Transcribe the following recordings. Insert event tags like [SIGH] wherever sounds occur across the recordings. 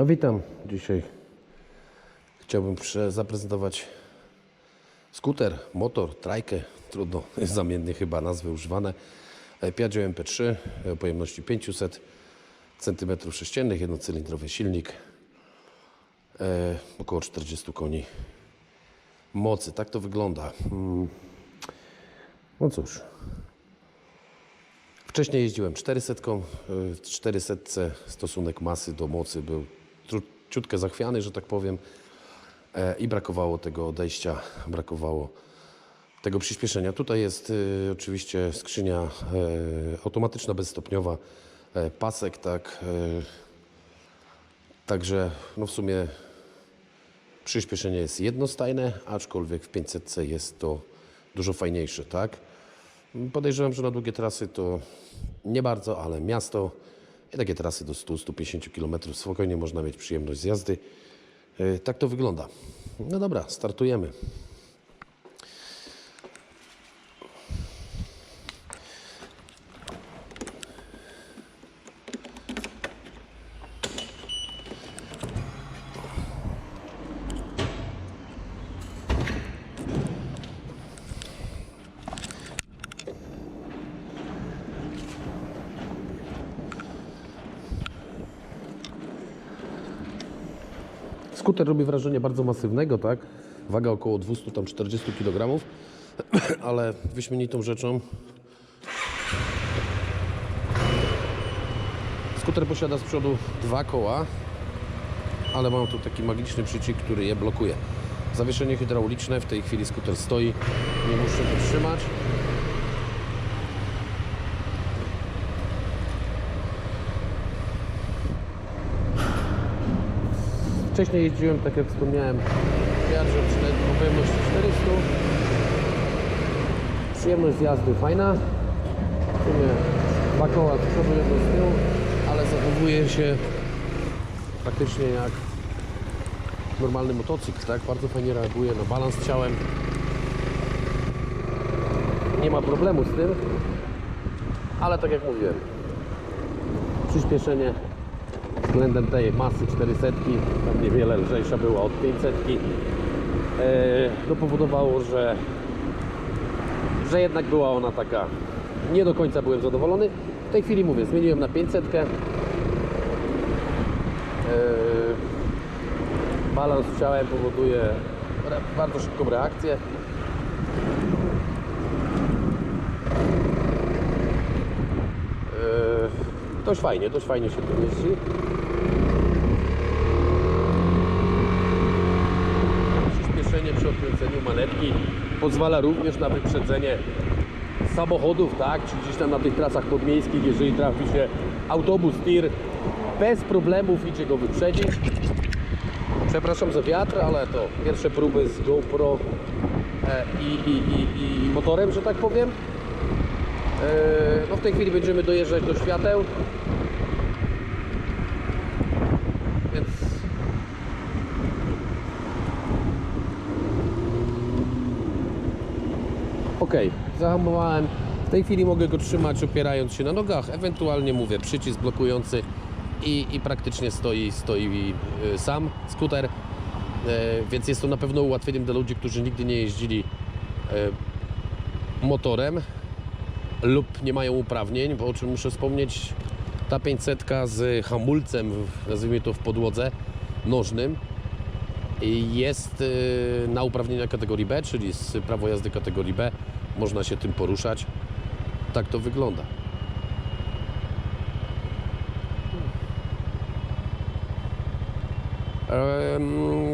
No witam. Dzisiaj chciałbym zaprezentować skuter, motor, trajkę, trudno, [LAUGHS] zamiennie chyba nazwy używane. E, Piaggio MP3 o pojemności 500 cm3, jednocylindrowy silnik, e, około 40 koni mocy. Tak to wygląda. Mm. No cóż, Wcześniej jeździłem 400. y, W 400 stosunek masy do mocy był ciutkę zachwiany, że tak powiem. E, I brakowało tego odejścia, brakowało tego przyspieszenia. Tutaj jest y, oczywiście skrzynia e, automatyczna, bezstopniowa, e, pasek, tak. Także no w sumie przyspieszenie jest jednostajne, aczkolwiek w 500 jest to dużo fajniejsze, tak? Podejrzewam, że na długie trasy to nie bardzo, ale miasto i takie trasy do 100-150 km spokojnie można mieć przyjemność z jazdy. E, Tak to wygląda. No dobra, startujemy. Skuter robi wrażenie bardzo masywnego, tak? Waga około 240 kg, [CLEARS THROAT] ale wyśmienitą rzeczą. Skuter posiada z przodu dwa koła, ale mam tu taki magiczny przycisk, który je blokuje. Zawieszenie hydrauliczne, w tej chwili skuter stoi, nie muszę go trzymać. Wcześniej jeździłem, tak jak wspomniałem, Piaggio o pojemności 400. Przyjemność jazdy fajna. W sumie dwa koła z przodu, z ale zachowuje się praktycznie jak normalny motocykl, tak? Bardzo fajnie reaguje na balans ciałem. Nie ma problemu z tym, ale tak jak mówiłem, przyspieszenie względem tej masy 400, tam niewiele lżejsza była od 500, e, no powodowało, że, że jednak była ona taka, nie do końca byłem zadowolony. W tej chwili mówię, zmieniłem na 500. E, balans ciałem powoduje bardzo szybką reakcję. E, dość fajnie, dość fajnie się tym jeździ. Przyspieszenie przy odkręceniu manetki pozwala również na wyprzedzenie samochodów, tak, czy gdzieś tam na tych trasach podmiejskich, jeżeli trafi się autobus, tir, bez problemów idzie go wyprzedzić. Przepraszam za wiatr, ale to pierwsze próby z GoPro e, i, i, i, i motorem, że tak powiem. E, No w tej chwili będziemy dojeżdżać do świateł. Więc Ok, zahamowałem. W tej chwili mogę go trzymać opierając się na nogach, ewentualnie mówię przycisk blokujący i, i praktycznie stoi, stoi y, sam skuter. E, więc jest to na pewno ułatwieniem dla ludzi, którzy nigdy nie jeździli e, motorem lub nie mają uprawnień, bo o czym muszę wspomnieć, ta 500 z hamulcem, nazwijmy to w podłodze nożnym, jest y, na uprawnienia kategorii B, czyli z prawo jazdy kategorii B. Można się tym poruszać. Tak to wygląda.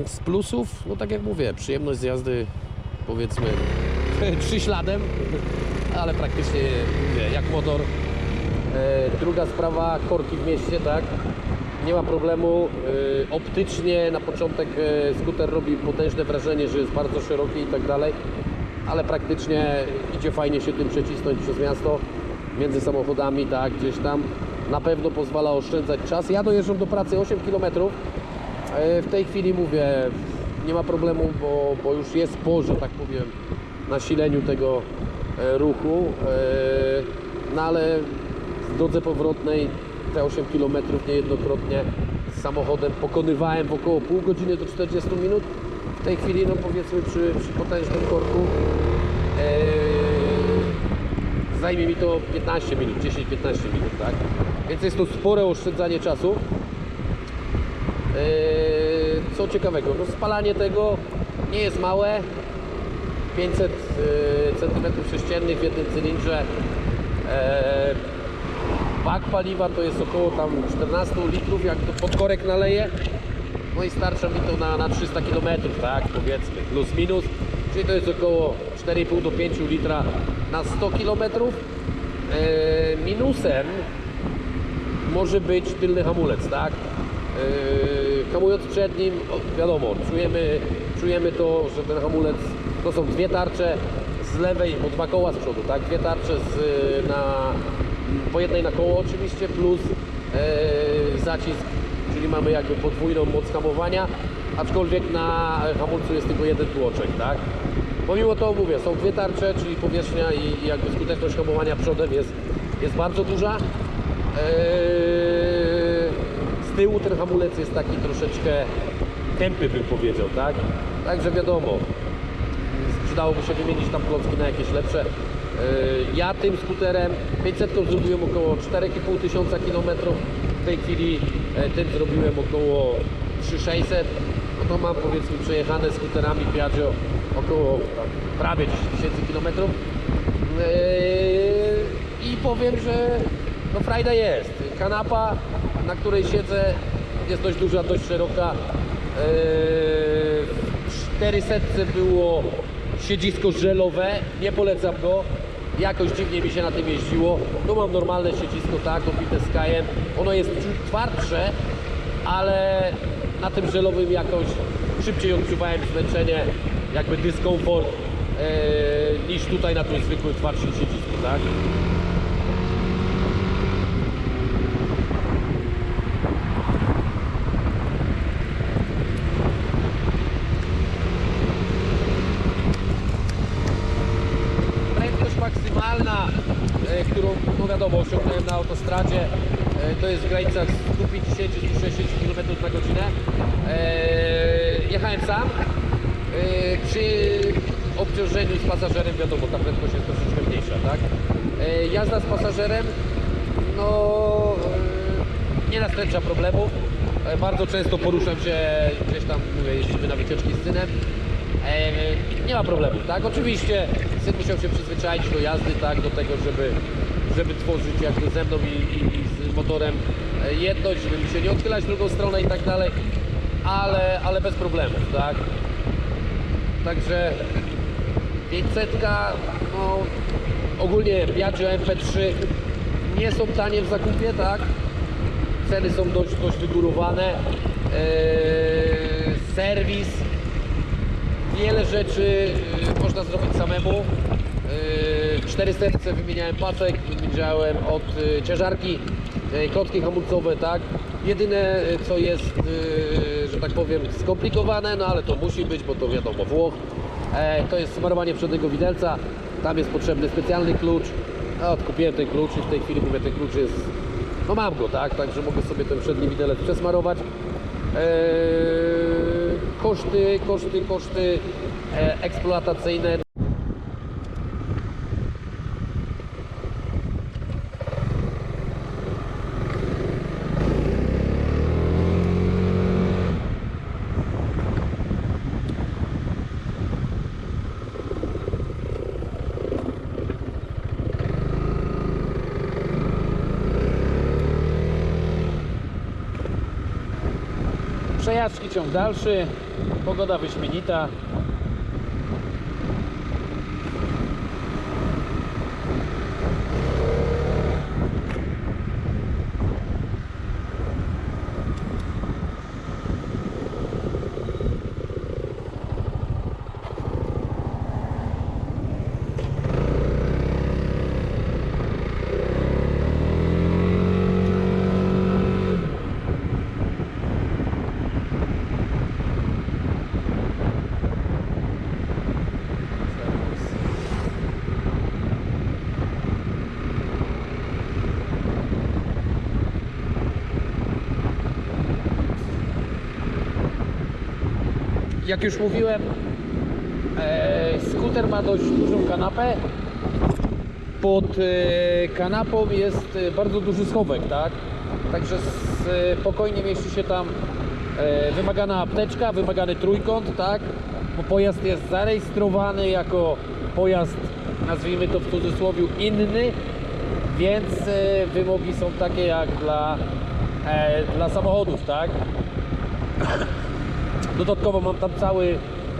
Z plusów, no tak jak mówię, przyjemność z jazdy powiedzmy [LAUGHS] trzy śladem, ale praktycznie mówię, jak motor. E, Druga sprawa, korki w mieście, tak? Nie ma problemu. E, Optycznie na początek e, skuter robi potężne wrażenie, że jest bardzo szeroki i tak dalej, ale praktycznie idzie fajnie się tym przecisnąć przez miasto między samochodami, tak, gdzieś tam. Na pewno pozwala oszczędzać czas. Ja dojeżdżam do pracy 8 km. W tej chwili mówię, nie ma problemu, bo, bo już jest po, że tak powiem, nasileniu tego ruchu. E, No ale w drodze powrotnej te 8 km niejednokrotnie samochodem pokonywałem w około pół godziny do 40 minut. W tej chwili, no powiedzmy przy, przy potężnym korku e, zajmie mi to 15 minut, 10-15 minut, tak? Więc jest to spore oszczędzanie czasu. Co ciekawego, no spalanie tego nie jest małe. 500 cm3 w jednym cylindrze. Eee, Bak paliwa to jest około tam 14 litrów, jak to pod korek naleje. No i starcza mi to na, na 300 km, tak powiedzmy, plus minus. Czyli to jest około 4,5 do 5 litra na 100 km. Eee, minusem może być tylny hamulec, tak? Hamując przed nim, o, wiadomo, czujemy, czujemy to, że ten hamulec, to są dwie tarcze z lewej, bo dwa koła z przodu, tak? Dwie tarcze z, y, na, po jednej na koło oczywiście, plus yy, zacisk, czyli mamy jakby podwójną moc hamowania, aczkolwiek na hamulcu jest tylko jeden tłoczek, tak? Pomimo to mówię, są dwie tarcze, czyli powierzchnia i, i jakby skuteczność hamowania przodem jest, jest bardzo duża. Eee, z tyłu ten hamulec jest taki troszeczkę tępy bym powiedział, tak? Także wiadomo, przydałoby się wymienić tam klocki na jakieś lepsze. Eee, Ja tym skuterem 500 zrobiłem około 4,5 tysiąca kilometrów. W tej chwili e, tym zrobiłem około 3600. No to mam powiedzmy przejechane skuterami Piaggio około prawie 10 tysięcy kilometrów. Eee, I powiem, że no frajda jest. Kanapa, na której siedzę, jest dość duża, dość szeroka. Eee, W 400 było siedzisko żelowe, nie polecam go. Jakoś dziwnie mi się na tym jeździło. Tu mam normalne siedzisko, tak, opite Skyem. Ono jest twardsze, ale na tym żelowym jakoś szybciej odczuwałem zmęczenie, jakby dyskomfort eee, niż tutaj na tym zwykłym twardszym siedzisku, tak? Prędkość maksymalna, e, którą no wiadomo autostradzie, e, to jest w granicach 150-160 km na godzinę. E, Jechałem sam. E, Przy obciążeniu z pasażerem wiadomo ta prędkość jest troszeczkę mniejsza, tak? Jazda z pasażerem no nie nastręcza problemów. Bardzo często poruszam się gdzieś tam, jeździmy na wycieczki z synem. Nie ma problemów, tak? Oczywiście syn musiał się przyzwyczaić do jazdy, tak? Do tego, żeby, żeby tworzyć jakby ze mną i, i, i z motorem e, jedność, żeby się nie odchylać w drugą stronę i tak dalej, ale, ale bez problemów, tak? Także 500, no ogólnie Piaggio MP3 nie są tanie w zakupie, tak? Ceny są dość, dość wygórowane. Eee, serwis, wiele rzeczy y, można zrobić samemu. Y, W 400 wymieniałem pasek, wymieniałem od y, ciężarki, y, kotki hamulcowe, tak. Jedyne y, co jest, że tak powiem, skomplikowane, no ale to musi być, bo to wiadomo, Włoch, e, to jest smarowanie przedniego widelca. Tam jest potrzebny specjalny klucz. Ja odkupiłem ten klucz i w tej chwili mówię, ten klucz jest, no mam go, tak, także mogę sobie ten przedni widelec przesmarować. Eee, koszty, koszty, koszty e, eksploatacyjne. Przejażdżki ciąg dalszy, pogoda wyśmienita. Jak już mówiłem, e, skuter ma dość dużą kanapę. Pod e, kanapą jest e, bardzo duży schowek, tak? Także spokojnie mieści się tam e, wymagana apteczka, wymagany trójkąt, tak? Bo pojazd jest zarejestrowany jako pojazd, nazwijmy to w cudzysłowie, inny, więc e, wymogi są takie jak dla, e, dla samochodów, tak? Dodatkowo mam tam cały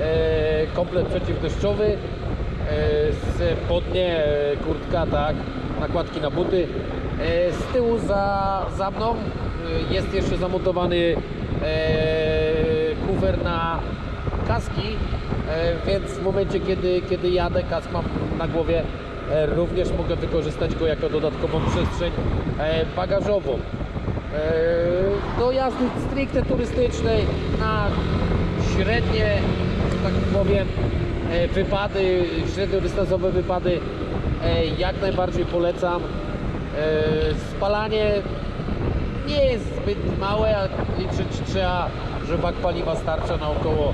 e, komplet przeciwdeszczowy, e, spodnie, e, kurtka, tak, nakładki na buty. Z tyłu za, za mną jest jeszcze zamontowany kufer na kaski, więc w momencie kiedy, kiedy jadę, kask mam na głowie, również mogę wykorzystać go jako dodatkową przestrzeń bagażową. Do jazdy stricte turystycznej na średnie, tak powiem, e, wypady, średniodystansowe wypady e, jak najbardziej polecam. E, Spalanie nie jest zbyt małe, a liczyć trzeba, że bak paliwa starcza na około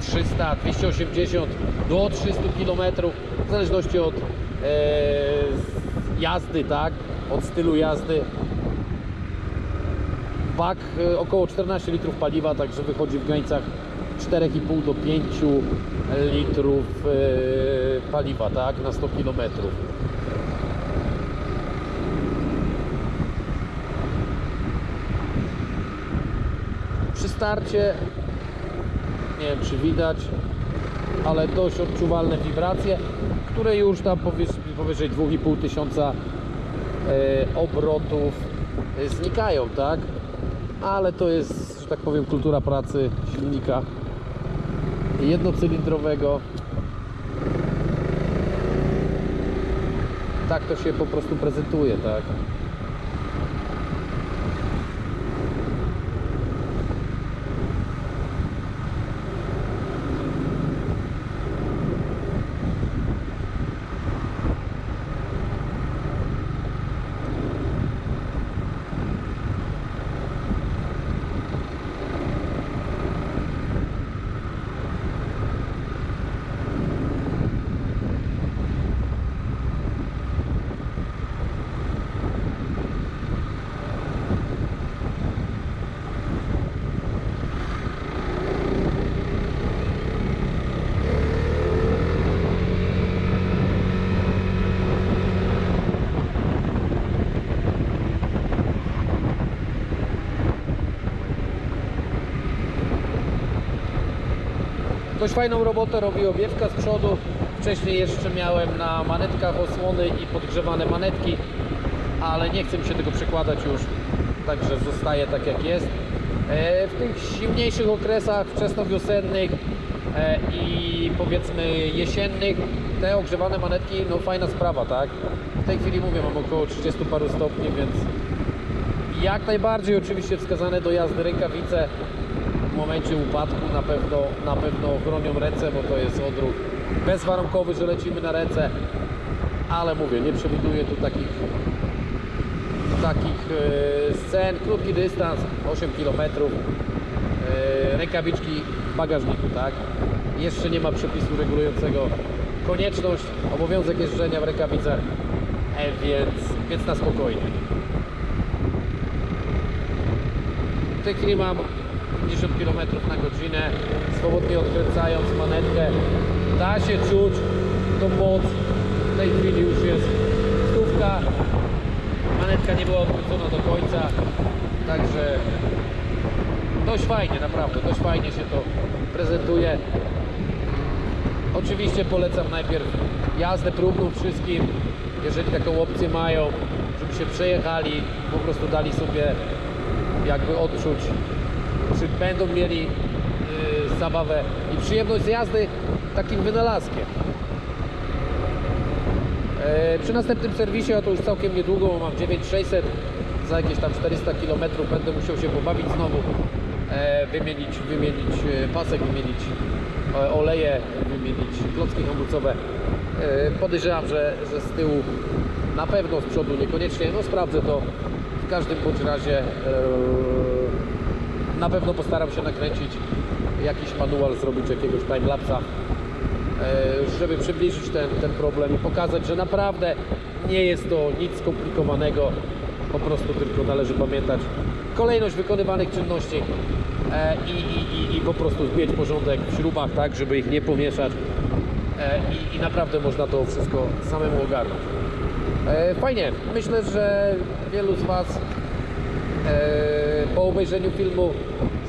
300, 280 do 300 km w zależności od jazdy, tak, od stylu jazdy bak około 14 litrów paliwa, także wychodzi w granicach 4,5 do 5 litrów e, paliwa, tak, na 100 km. Przy starcie, nie wiem czy widać, ale dość odczuwalne wibracje, które już tam powyżej, powyżej 2,5 tysiąca e, obrotów znikają, tak? Ale to jest, że tak powiem, kultura pracy silnika jednocylindrowego. Tak to się po prostu prezentuje, tak? Dość fajną robotę robi owiewka z przodu. Wcześniej jeszcze miałem na manetkach osłony i podgrzewane manetki, ale nie chcę mi się tego przekładać już, także zostaje tak jak jest. E, W tych zimniejszych okresach wczesnowiosennych e, i powiedzmy jesiennych te ogrzewane manetki, no fajna sprawa, tak? W tej chwili mówię, mam około 30 paru stopni, więc jak najbardziej oczywiście wskazane do jazdy rękawice w momencie upadku na pewno, na pewno chronią ręce, bo to jest odruch bezwarunkowy, że lecimy na ręce, ale mówię, nie przewiduję tu takich takich e, scen, krótki dystans, 8 km, e, rękawiczki w bagażniku, tak? Jeszcze nie ma przepisu regulującego konieczność, obowiązek jeżdżenia w rękawicach, e, więc, więc na spokojnie. W tej chwili mam 50 km na godzinę, swobodnie odkręcając manetkę. Da się czuć tą moc. W tej chwili już jest stówka. Manetka nie była odkręcona do końca, także dość fajnie, naprawdę, dość fajnie się to prezentuje. Oczywiście polecam najpierw jazdę próbną wszystkim, jeżeli taką opcję mają, żeby się przejechali, po prostu dali sobie jakby odczuć, czy będą mieli yy, zabawę i przyjemność z jazdy takim wynalazkiem. E, Przy następnym serwisie, a to już całkiem niedługo, bo mam 9600, za jakieś tam 400 km będę musiał się pobawić znowu, e, wymienić, wymienić e, pasek, wymienić oleje, wymienić klocki hamulcowe. Podejrzewam, że, że z tyłu na pewno, z przodu niekoniecznie, no sprawdzę to w każdym bądź razie. Na pewno postaram się nakręcić jakiś manual zrobić, jakiegoś timelapsa, e, żeby przybliżyć ten, ten problem i pokazać, że naprawdę nie jest to nic skomplikowanego, po prostu tylko należy pamiętać kolejność wykonywanych czynności e, i, i, i, i po prostu zbić porządek w śrubach, tak, żeby ich nie pomieszać e, i, i naprawdę można to wszystko samemu ogarnąć. Fajnie, myślę, że wielu z Was po obejrzeniu filmu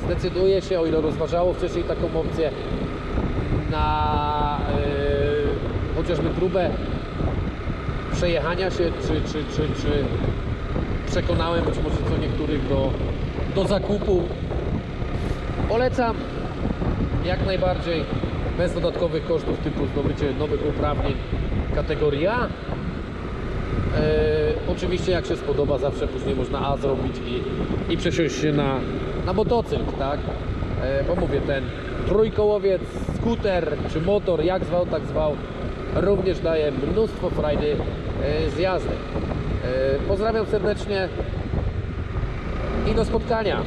zdecyduje się, o ile rozważało wcześniej taką opcję, na e, chociażby próbę przejechania się, czy, czy, czy, czy przekonałem być może co niektórych do, do zakupu. Polecam jak najbardziej bez dodatkowych kosztów typu zdobycie nowych uprawnień kategorii A. E, oczywiście jak się spodoba, zawsze później można A zrobić i, i przesiąść się na, na motocykl, tak? E, bo mówię, ten trójkołowiec, skuter czy motor, jak zwał, tak zwał, również daje mnóstwo frajdy e, z jazdy. Pozdrawiam serdecznie i do spotkania.